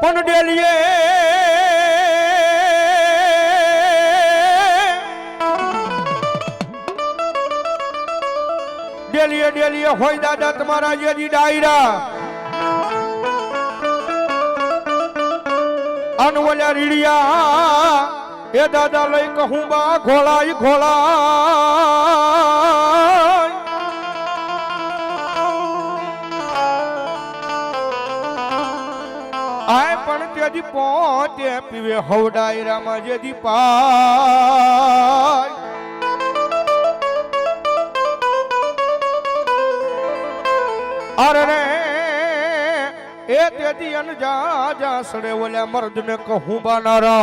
પણ ડેલીએ ડેલીએ ડેલીએ હોય દાદા તમારા જેજી ડાયરા. અનવલ્યા રીડિયા, એ દાદા લઈ કહું બા ઘોળાય ઘોળાય પણ તેથી પોતે પીવે હવડાયરામાં ડાયરામાં જેથી પાય. અરે રે, એ તેથી અન જા જા સડે ઓલ્યા મર્દ ને કહું બાનારા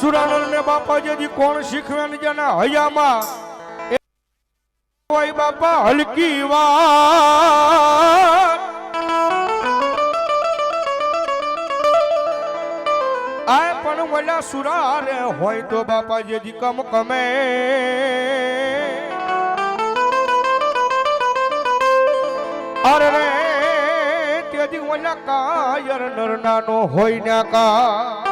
સુરાનર ને બાપા જેથી કોણ શીખવે ને જેના હયામાં? હોય બાપા, હલકી વાત. આ પણ વલા સુરારે હોય તો બાપા જેથી કમ કમે. અરે તેથી વલા કાયર નરનાનો હોય ના કા.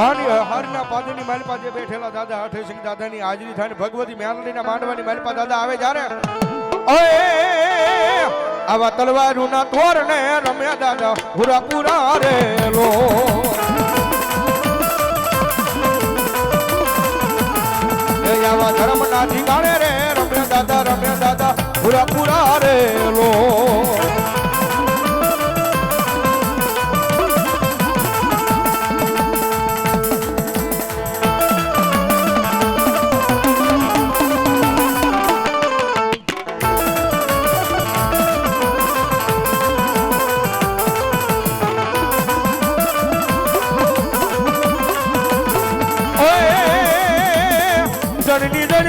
હરના પાદની મારી પાસે બેઠેલા દાદા અઠેસિંહ દાદાની હાજરી થાય ને ભગવતી મેલડીના માંડવાની મારી પાસે દાદા આવે જ્યારે આવા તલવારોના તોરણે રમ્યા દાદા પૂરા પૂરા રેલો આવા ધર્મ આવા ઠીકાણે રે રમ્યા દાદા રમ્યા દાદા પૂરા પૂરા રે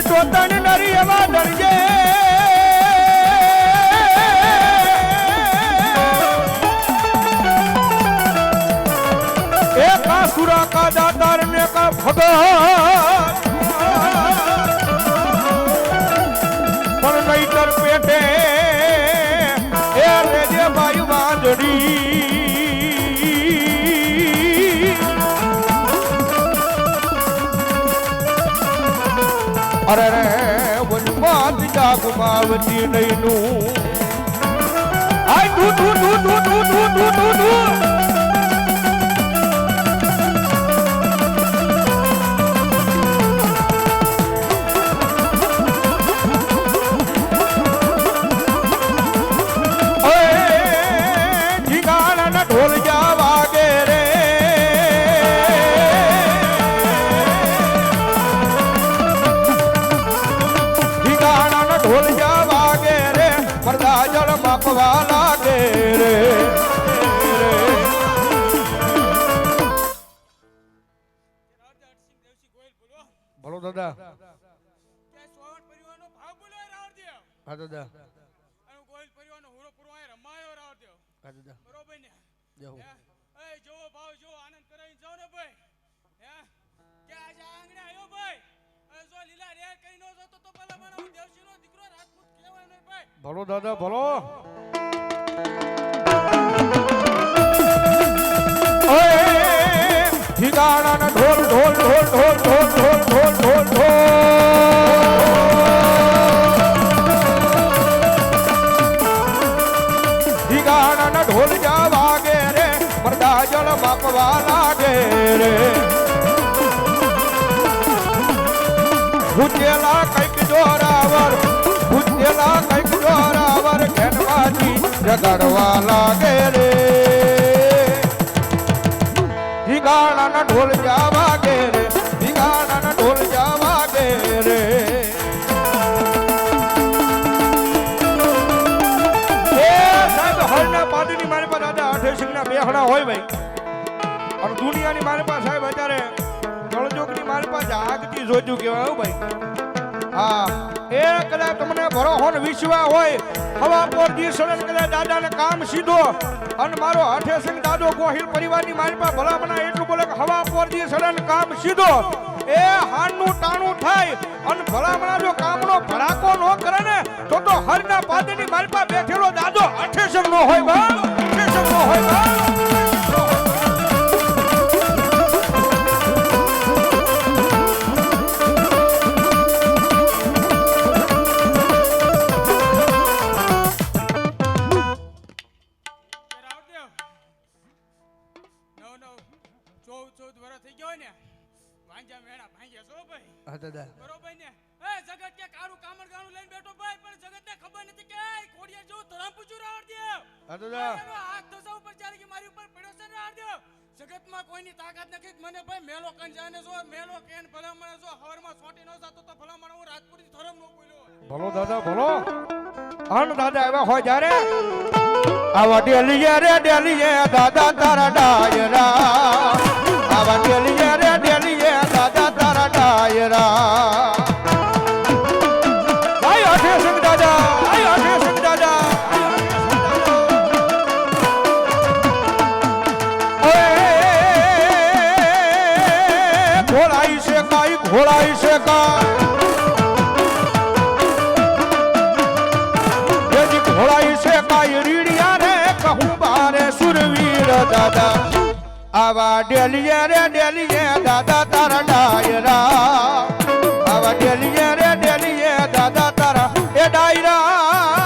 ટોતણ નરી એવા દળજે એક સુરા કા દાતાર ને કા ભગવાન. વનવાદ જાગમાવતી નૈનું ધૂ ધૂ ધૂ ધૂ ધૂ ધૂ ધૂ તું લખવા લાગે રે ભલો દાદા. હા દાદા. હા, દાદા. બરોબર ને જો જોવો ભાવ જો આનંદ કરાવી જાવ ને ભાઈ હે કે આજે આંગણે ભલો દાદા ભલો ઓય ઠિકાણાના ઢોલ ઢોલ ઢોલ ઢોલ ઢોલ ઢોલ ઢોલ ઢોલ ઢોલ ઠિકાણાના ઢોલ જા વાગે રે મરદા જળ માપવા લાગે રે ભૂતેલા કંઈક જોરાવર ભૂતેલા કંઈક જોરાવર ઘેનવાથી જગાડવા લાગે રે ઠિકાણાના ઢોલ જા વાગે રે ઠિકાણાના ઢોલ જા વાગે રે. હરના પાદની મારી પાસે દાદા સિંગના બે બેહણા હોય ભાઈ. દુનિયાની મારી પાસે સાહેબ, અત્યારે જળજોગની મારી પાસે આગથી જોજું કહેવાય ભાઈ. એ કદાચ તમને ભરોહો ને વિશ્વા હોય, હવા પર દી સડન કદાચ દાદાને કામ સીધો, અને મારો હાથે સિંહ દાદો ગોહિલ પરિવારની મારી ભલામણા એટલું બોલે કે હવા પર દી સડન કામ સીધો. એ હાનનું ટાણું થાય, અને ભલામણા જો કામનો ભડાકો ન કરે ને મારી પાસે બેઠેલો દાદો અઠેસંગ નો હોય, બા. અઠેસંગ નો હોય, બા. ભલો દાદા ભલો અન દાદા આવ્યા હોય જ્યારે આવા ડેલીએ રે ડેલીએ દાદા તારા ડાયરા. આવા ડેલીએ રે ડેલીએ દાદા તારા ડાયરા. ભાઈ, આઠે સંગ દાદા દાદા. આવા ડેલીએ રે, ડેલીએ દાદા તારા ડાયરા. આવા ડેલીએ રે, ડેલીએ દાદા તારા. એ ડાયરા.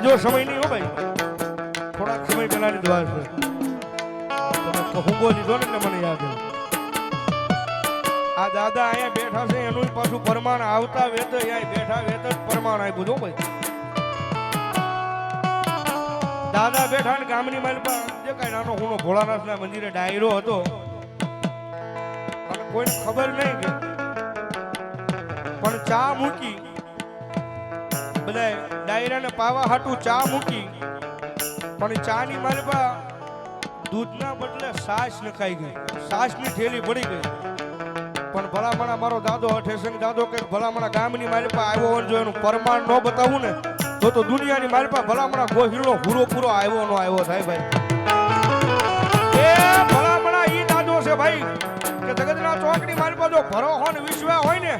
જાજો સમય નહીં હો ભાઈ. થોડાક સમય પહેલાની વાત છે. તમે લીધો ને મને યાદ આ દાદા અહીંયા બેઠા છે, એનું પાછું પ્રમાણ આવતા વેત, અહીંયા બેઠા વેત જ પ્રમાણ આપ્યું જો ભાઈ. દાદા બેઠા ને ગામની માલપા જે કાંઈ નાનો હુનો ભોળાનાથના મંદિરે ડાયરો હતો. અને કોઈને ખબર નહીં પણ ચા મૂકી બધાય ડાયરાને પાવા હાટું ચા મૂકી. પણ ચા ની માલબા દૂધના બદલે સાસ નખાઈ ગઈ. સાસની થેલી પડી ગઈ. પણ ભલામણા મારો દાદો અઠેસંગ દાદો કે ભલામણા ગામની માલપા આવ્યો હોય જો એનું પરમાણ ન બતાવું ને, તો તો દુનિયાની માલપા ભલામણા ગોહિલો પૂરો પૂરો આવ્યો નો આવ્યો થાય ભાઈ. એ ભલામણા ઈ દાદો છે ભાઈ, કે જગતના ચોકની માલપા જો ભરો હોય ને વિશ્વા હોય ને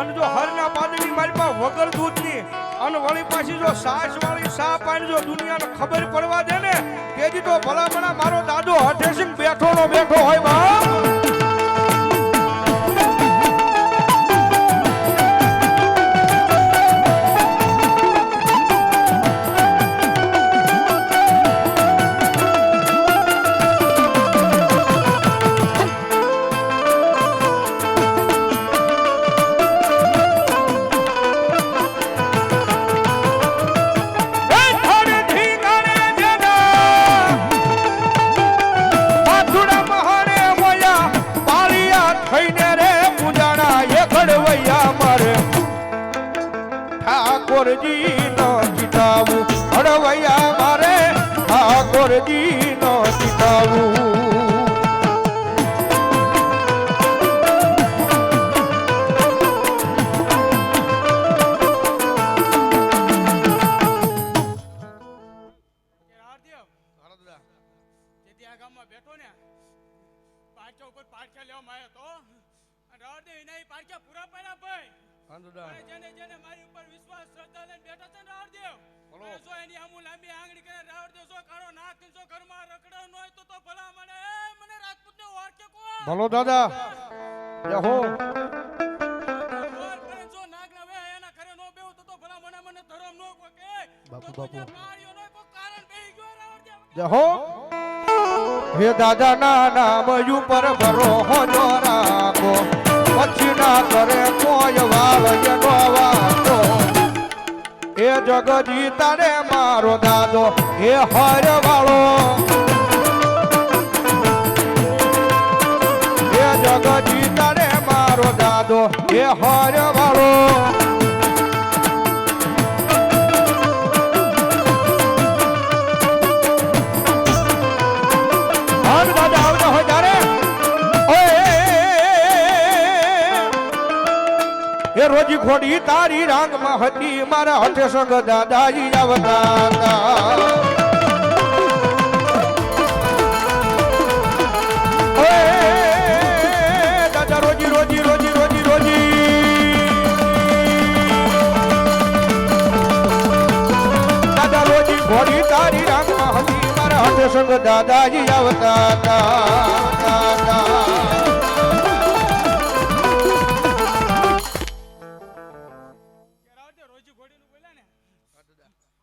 અને જો હરના પાદની પાસે વગર દૂધની, અને વળી પાછી જો સાસ વાળી સા પાણી જો દુનિયાને ખબર પડવા દે ને, તેથી તો ભલામણા મારો દાદો હઠેસિંહ બેઠો નો બેઠો હોય બાપ. ધરમ દાદા. કોકે બાપુ, તો તું જે બાપુ. માર્યો હે. દાદા ના નામ ઉપર ભરો હો હે જો રાખો. પછી ના કરે કોઈ વાવ એનો વાતો એ જગજી તારે મારો દાદો એ હર વાળો એ હર વાળો હાલ દાદા આવતા હોય ત્યારે એ રોજી ખોડી તારી રાંગમાં હતી મારા હઠે સંગ દાદાજી આવતા હઠે સંગ દાદાજી આવતા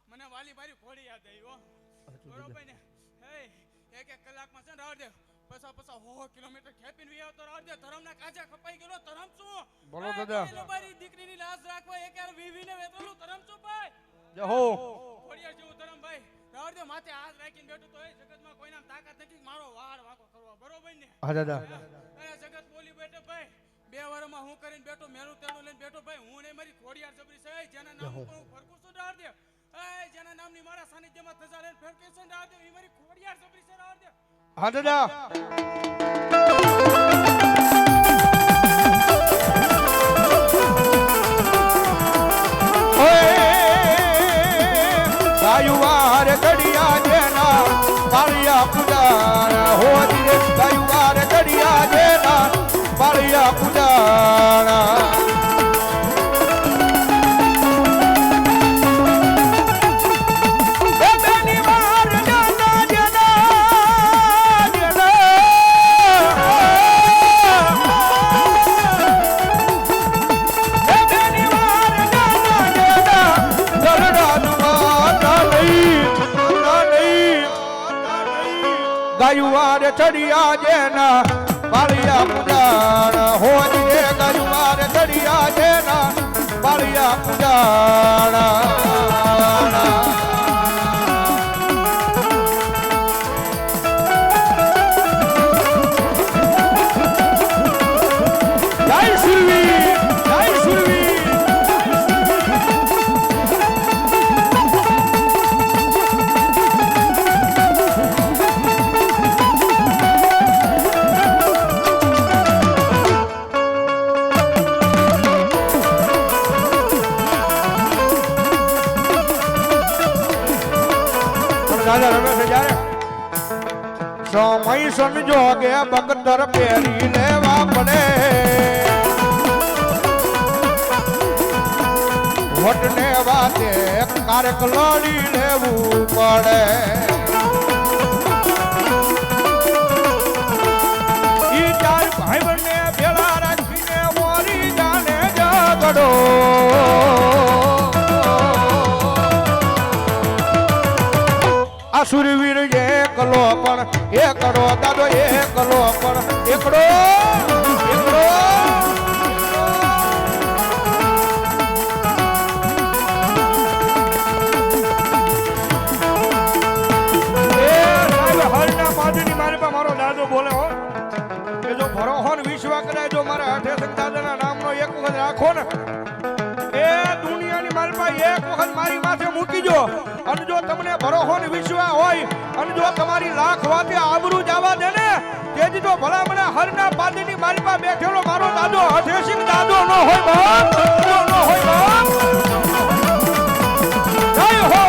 મને વાલી મારી ઘોડી યાદ આવી હો બરોબર ને એક એક કલાકમાં છે ને રાવતે પસા પસા હો કિલોમીટર ખેપીને વી આવતો રાવતે ધરમના કાજા કપાઈ ગયેલો ધરમ શું બોલો દાદા. મારી દીકરીની લાશ રાખવા એક યાર વીવીને વેતલું ધરમ શું ભાઈ જય હો જેવું ધરમ ભાઈ. રાવતે માથે હાથ રાખીને બેઠું તો એ જગતમાં કોઈના તાકાત નથી મારો વાળ વાંકો કરવો બરોબર ને? હા દાદા. અરે જગત બોલી બેઠો ભાઈ બે વારમાં હું કરીને બેઠો મેલું તેલું લઈને બેઠો ભાઈ હું ને મારી ખોડિયાર જબરી છે. જેના નામ ઉપર હું. ફરકું છું ડાળ દે. એ જેના નામની મારા સાનિધ્યમાં ધજા લઈને ફેરકે છે ડાળ દે. એ મારી ખોડિયાર જબરી છે ડાળ દે. હા દાદા. ગાયુવાર ચડિયા જેના પાળિયા પૂજાણા હોજે ગાયુવાર ચડિયા જેના પાળિયા પૂજાણા કે બગતર પહેરી લેવા પડે. વટને વાતે કારક લડી લેવું પડે. ઈ આ સુરવીર એકલો પણ એકડો દાદો એકલો પણ એકડો એકડો મારી દાદો બોલે હો. કે જો ભરોહો ને વિશ્વા કરાય જો મારા હાથે દાદાના નામનો એક વખત રાખો ને. એ દુનિયાની મારી પાસે એક વખત મારી માથે મૂકી જો અને જો તમને ભરોહો ને વિશ્વાસ હોય, અને જો તમારી લાખ વાતે આબરૂ જવા દે ને, તેથી તો ભલા મને હરના પાદની મારી પાસે બેઠેલો મારો દાદો હઠે દાદો નો હોય બાપ. ન હોય બાપ. જય હો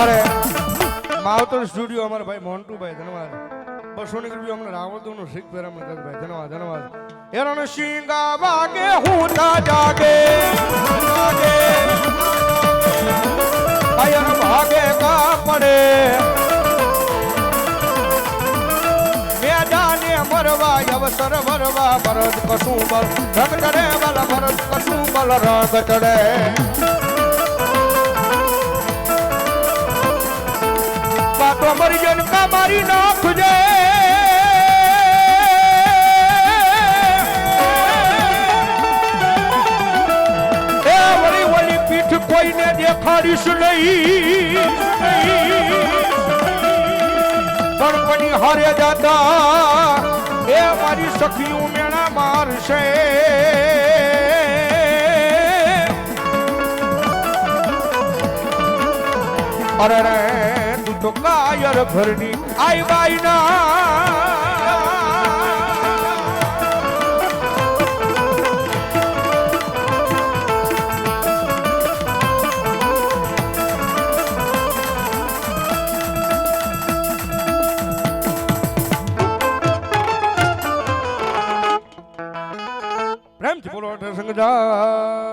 અરે માવતર સ્ટુડિયો અમારા ભાઈ મોન્ટુભાઈ, ધન્યવાદ. બસો ની રૂપિયા અમને રાવળદો નું શીખ પહેરા ભાઈ, ધન્યવાદ ધન્યવાદ. એરણ શિંગા વાગે, હું ના જાગે ભાઈ ભાગે કા પડે? મેદાને મરવા અવસર ભરવા ભરત કશું બલ રંગ બલ ભરત કશું બલ રંગ ચડે જન કા મારી નાખજે એ પીઠ કોઈને દેખાડીશ નહીં. ગણપતિ હારે દાદા એ મારી સખીઓ મેળા મારશે. અરે રે. તું કાયર ભરની આઈ બાઈ પ્રેમથી બોલો સંગજા